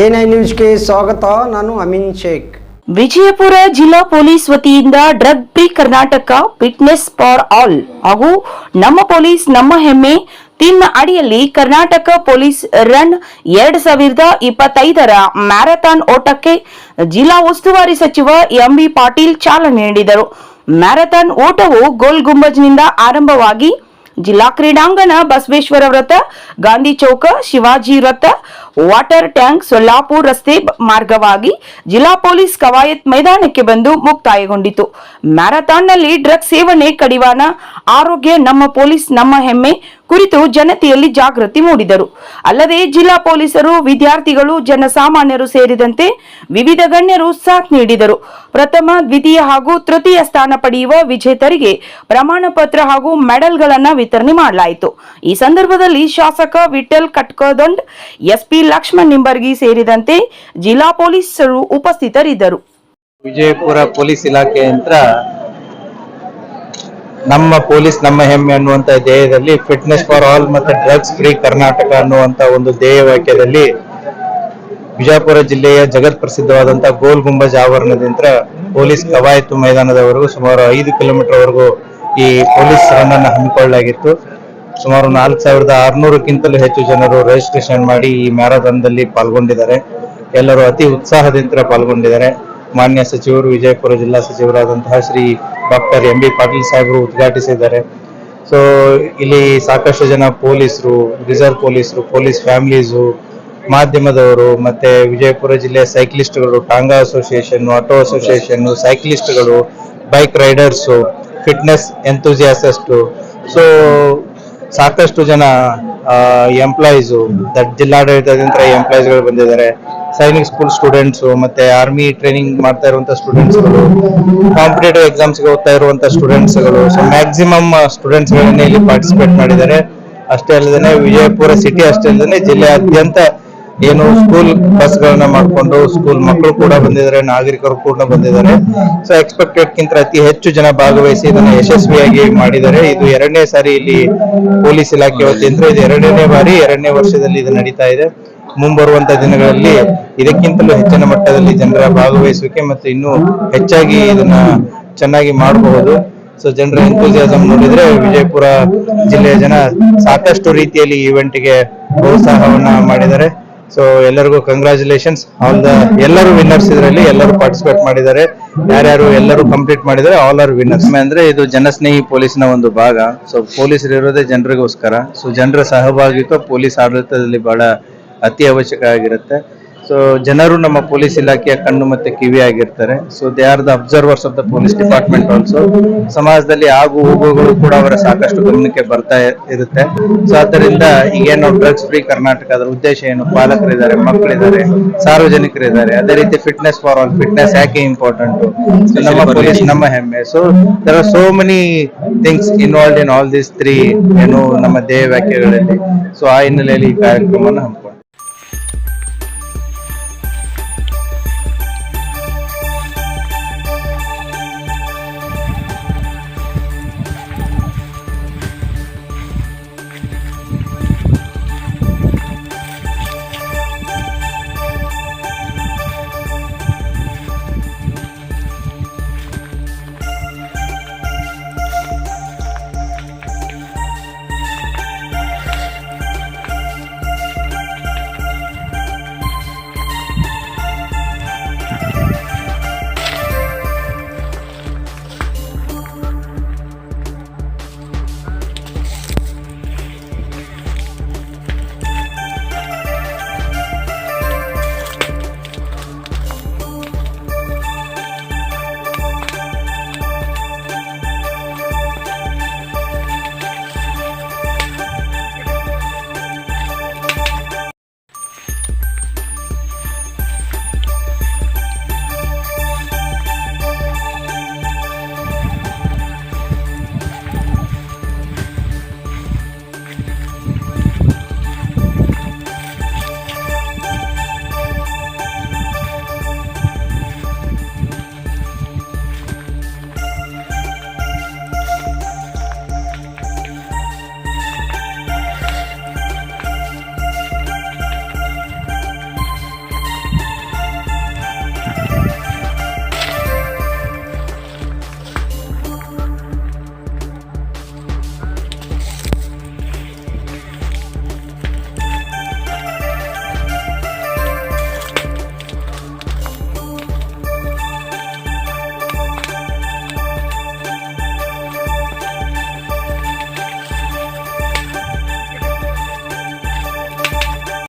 NI ನ್ಯೂಸ್ಗೆ ಸ್ವಾಗತ. ನಾನು ಅಮಿನ್ ಶೇಖ್. ವಿಜಯಪುರ ಜಿಲ್ಲಾ ಪೊಲೀಸ್ ವತಿಯಿಂದ drug free Karnataka fitness for all ಹಾಗೂ ನಮ್ಮ ಪೊಲೀಸ್ ನಮ್ಮ ಹೆಮ್ಮೆ ತಿನ್ನ ಅಡಿಯಲ್ಲಿ ಕರ್ನಾಟಕ ಪೊಲೀಸ್ ರನ್ ಎರಡ್ ಸಾವಿರದ ಇಪ್ಪತ್ತೈದರ ಮ್ಯಾರಥಾನ್ ಓಟಕ್ಕೆ ಜಿಲ್ಲಾ ಉಸ್ತುವಾರಿ ಸಚಿವ ವಿ ಪಾಟೀಲ್ ಚಾಲನೆ ನೀಡಿದರು. ಮ್ಯಾರಥಾನ್ ಓಟವು ಗೋಲ್ ಗುಂಬಜ್ನಿಂದ ಆರಂಭವಾಗಿ ಜಿಲ್ಲಾ ಕ್ರೀಡಾಂಗಣ ಬಸವೇಶ್ವರ ವೃತ್ತ, ಗಾಂಧಿ ಚೌಕ, ಶಿವಾಜಿ ವೃತ್ತ ವಾಟರ್ ಟ್ಯಾಂಕ್ ಸೊಲ್ಲಾಪುರ್ ರಸ್ತೆ ಮಾರ್ಗವಾಗಿ ಜಿಲ್ಲಾ ಪೊಲೀಸ್ ಕವಾಯತ್ ಮೈದಾನಕ್ಕೆ ಬಂದು ಮುಕ್ತಾಯಗೊಂಡಿತು. ಮ್ಯಾರಥಾನ್ನಲ್ಲಿ ಡ್ರಗ್ ಸೇವನೆ, ಕಡಿವಾಣ, ಆರೋಗ್ಯ, ನಮ್ಮ ಪೊಲೀಸ್, ನಮ್ಮ ಹೆಮ್ಮೆ ಕುರಿತು ಜನತೆಯಲ್ಲಿ ಜಾಗೃತಿ ಮೂಡಿದರು. ಅಲ್ಲದೆ ಜಿಲ್ಲಾ ಪೊಲೀಸರು, ವಿದ್ಯಾರ್ಥಿಗಳು, ಜನಸಾಮಾನ್ಯರು ಸೇರಿದಂತೆ ವಿವಿಧ ಗಣ್ಯರು ಸಾಥ್ ನೀಡಿದರು. ಪ್ರಥಮ, ದ್ವಿತೀಯ ಹಾಗೂ ತೃತೀಯ ಸ್ಥಾನ ಪಡೆಯುವ ವಿಜೇತರಿಗೆ ಪ್ರಮಾಣ ಪತ್ರ ಹಾಗೂ ಮೆಡಲ್ಗಳನ್ನು ವಿತರಣೆ ಮಾಡಲಾಯಿತು. ಈ ಸಂದರ್ಭದಲ್ಲಿ ಶಾಸಕ ವಿಠಲ್ ಎಸ್ ಎಸ್ಪಿ ಲಕ್ಷ್ಮಣ್ ನಿಂಬರ್ಗಿ ಸೇರಿದಂತೆ ಜಿಲ್ಲಾ ಪೊಲೀಸರು ಉಪಸ್ಥಿತರಿದ್ದರು. ವಿಜಯಪುರ ಪೊಲೀಸ್ ಇಲಾಖೆ ಯಂತ್ರ ನಮ್ಮ ಪೊಲೀಸ್ ನಮ್ಮ ಹೆಮ್ಮೆ ಅನ್ನುವಂತ ಧ್ಯೇಯದಲ್ಲಿ ಫಿಟ್ನೆಸ್ ಫಾರ್ ಆಲ್ ಮತ್ತೆ ಡ್ರಗ್ಸ್ ಫ್ರೀ ಕರ್ನಾಟಕ ಅನ್ನುವಂತ ಒಂದು ಧ್ಯೇಯ ವಾಕ್ಯದಲ್ಲಿ ಬಿಜಾಪುರ ಜಿಲ್ಲೆಯ ಜಗತ್ ಪ್ರಸಿದ್ಧವಾದಂತ ಗೋಲ್ ಗುಂಬಜ್ ಆವರಣದಿಂದ ಪೊಲೀಸ್ ಕವಾಯತು ಮೈದಾನದವರೆಗೂ ಸುಮಾರು ಐದು ಕಿಲೋಮೀಟರ್ ವರೆಗೂ ಈ ಪೊಲೀಸ್ ರನ್ ಅನ್ನು ಹಮ್ಮಿಕೊಳ್ಳಲಾಗಿತ್ತು. ಸುಮಾರು ನಾಲ್ಕು ಸಾವಿರದ ಆರ್ನೂರಕ್ಕಿಂತಲೂ ಹೆಚ್ಚು ಜನರು ರಿಜಿಸ್ಟ್ರೇಷನ್ ಮಾಡಿ ಈ ಮ್ಯಾರಥಾನ್ದಲ್ಲಿ ಪಾಲ್ಗೊಂಡಿದ್ದಾರೆ. ಎಲ್ಲರೂ ಅತಿ ಉತ್ಸಾಹದಿಂದ ಪಾಲ್ಗೊಂಡಿದ್ದಾರೆ. ಮಾನ್ಯ ಸಚಿವರು, ವಿಜಯಪುರ ಜಿಲ್ಲಾ ಸಚಿವರಾದಂತಹ Shri doctor M B Patil ಸಾಹೇಬರು ಉದ್ಘಾಟಿಸಿದ್ದಾರೆ. ಸೊ ಇಲ್ಲಿ ಸಾಕಷ್ಟು ಜನ ಪೊಲೀಸರು ರಿಸರ್ವ್ ಪೊಲೀಸರು, ಪೊಲೀಸ್ ಫ್ಯಾಮಿಲೀಸು, ಮಾಧ್ಯಮದವರು ಮತ್ತೆ ವಿಜಯಪುರ ಜಿಲ್ಲೆಯ ಸೈಕ್ಲಿಸ್ಟ್ಗಳು, tonga association, auto association ಸೈಕ್ಲಿಸ್ಟ್ಗಳು bike riders fitness enthusiasts so ಸಾಕಷ್ಟು ಜನ ಎಂಪ್ಲಾಯೀಸು ಜಿಲ್ಲಾಡಳಿತದಿಂದ ಎಂಪ್ಲಾಯೀಸ್ಗಳು ಬಂದಿದ್ದಾರೆ. ಸೈನಿಕ್ ಸ್ಕೂಲ್ ಸ್ಟೂಡೆಂಟ್ಸ್ ಮತ್ತೆ ಆರ್ಮಿ ಟ್ರೈನಿಂಗ್ ಮಾಡ್ತಾ ಇರುವಂತ ಸ್ಟೂಡೆಂಟ್ಸ್ಗಳು ಕಾಂಪಿಟೇಟಿವ್ ಎಕ್ಸಾಮ್ಸ್ಗೆ ಓದ್ತಾ ಇರುವಂತ ಸ್ಟೂಡೆಂಟ್ಸ್ಗಳು ಸೊ ಮ್ಯಾಕ್ಸಿಮಮ್ ಸ್ಟೂಡೆಂಟ್ಸ್ಗಳನ್ನೇ ಇಲ್ಲಿ ಪಾರ್ಟಿಸಿಪೇಟ್ ಮಾಡಿದ್ದಾರೆ. ಅಷ್ಟೇ ಅಲ್ಲದೆ ವಿಜಯಪುರ ಸಿಟಿ ಅಷ್ಟೇ ಅಲ್ಲದೆ ಜಿಲ್ಲೆಯಾದ್ಯಂತ ಏನು ಸ್ಕೂಲ್ ಬಸ್ ಗಳನ್ನ ಮಾಡ್ಕೊಂಡು ಸ್ಕೂಲ್ ಮಕ್ಕಳು ಕೂಡ ಬಂದಿದ್ದಾರೆ, ನಾಗರಿಕರು ಕೂಡ ಬಂದಿದ್ದಾರೆ. ಸೊ ಎಕ್ಸ್ಪೆಕ್ಟೆಡ್ ಕಿಂತ ಅತಿ ಹೆಚ್ಚು ಜನ ಭಾಗವಹಿಸಿ ಇದನ್ನ ಯಶಸ್ವಿಯಾಗಿ ಮಾಡಿದ್ದಾರೆ. ಇದು ಎರಡನೇ ಸಾರಿ ಇಲ್ಲಿ ಪೊಲೀಸ್ ಇಲಾಖೆ ವತಿಯಿಂದ, ಇದು ಎರಡನೇ ಬಾರಿ, ಎರಡನೇ ವರ್ಷದಲ್ಲಿ ಇದು ನಡೀತಾ ಇದೆ. ಮುಂಬರುವಂತ ದಿನಗಳಲ್ಲಿ ಇದಕ್ಕಿಂತಲೂ ಹೆಚ್ಚಿನ ಮಟ್ಟದಲ್ಲಿ ಜನರ ಭಾಗವಹಿಸುವಿಕೆ ಮತ್ತು ಇನ್ನೂ ಹೆಚ್ಚಾಗಿ ಇದನ್ನ ಚೆನ್ನಾಗಿ ಮಾಡಬಹುದು. ಸೊ ಜನರ ಎಂಥೂಸಿಯಾಸಮ್ ನೋಡಿದ್ರೆ ವಿಜಯಪುರ ಜಿಲ್ಲೆಯ ಜನ ಸಾಕಷ್ಟು ರೀತಿಯಲ್ಲಿ ಈವೆಂಟ್ಗೆ ಪ್ರೋತ್ಸಾಹವನ್ನ ಮಾಡಿದ್ದಾರೆ. ಸೊ ಎಲ್ಲರಿಗೂ ಕಂಗ್ರಾಚುಲೇಷನ್ಸ್ ಆಲ್ ದ ಎಲ್ಲರೂ ವಿನ್ನರ್ಸ್ ಇದರಲ್ಲಿ ಎಲ್ಲರೂ ಪಾರ್ಟಿಸಿಪೇಟ್ ಮಾಡಿದ್ದಾರೆ. ಯಾರ್ಯಾರು ಎಲ್ಲರೂ ಕಂಪ್ಲೀಟ್ ಮಾಡಿದ್ದಾರೆ ಆಲ್ ಆರ್ ವಿನ್ನರ್ಸ್ ಅಂದ್ರೆ ಇದು ಜನಸ್ನೇಹಿ ಪೊಲೀಸ್ನ ಒಂದು ಭಾಗ. ಸೊ ಪೊಲೀಸರು ಇರೋದೇ ಜನರಿಗೋಸ್ಕರ. ಸೊ ಜನರ ಸಹಭಾಗಿತ್ವ ಪೊಲೀಸ್ ಆಡಳಿತದಲ್ಲಿ ಬಹಳ ಅತಿ ಅವಶ್ಯಕ ಆಗಿರುತ್ತೆ. ಸೊ ಜನರು ನಮ್ಮ ಪೊಲೀಸ್ ಇಲಾಖೆಯ ಕಣ್ಣು ಮತ್ತೆ ಕಿವಿ ಆಗಿರ್ತಾರೆ. So they are the observers of the police department also ಸಮಾಜದಲ್ಲಿ ಆಗು ಹೋಗುಗಳು ಕೂಡ ಅವರ ಸಾಕಷ್ಟು ಗಮನಕ್ಕೆ ಬರ್ತಾ ಇರುತ್ತೆ. ಸೊ ಆದ್ದರಿಂದ ಈಗೇನು ಡ್ರಗ್ಸ್ ಫ್ರೀ ಕರ್ನಾಟಕ ಅದರ ಉದ್ದೇಶ ಏನು? ಪಾಲಕರಿದ್ದಾರೆ, ಮಕ್ಕಳಿದ್ದಾರೆ, ಸಾರ್ವಜನಿಕರಿದ್ದಾರೆ. ಅದೇ ರೀತಿ ಫಿಟ್ನೆಸ್ ಫಾರ್ ಆಲ್ ಫಿಟ್ನೆಸ್ ಯಾಕೆ ಇಂಪಾರ್ಟೆಂಟ್ ನಮ್ಮ ಪೊಲೀಸ್, ನಮ್ಮ ಹೆಮ್ಮೆ. So there are so many things involve in all these three ಏನು, ನಮ್ಮ ದೇಹ ವ್ಯಾಖ್ಯೆಗಳಲ್ಲಿ. ಸೊ ಆ ಹಿನ್ನೆಲೆಯಲ್ಲಿ ಈ ಕಾರ್ಯಕ್ರಮವನ್ನು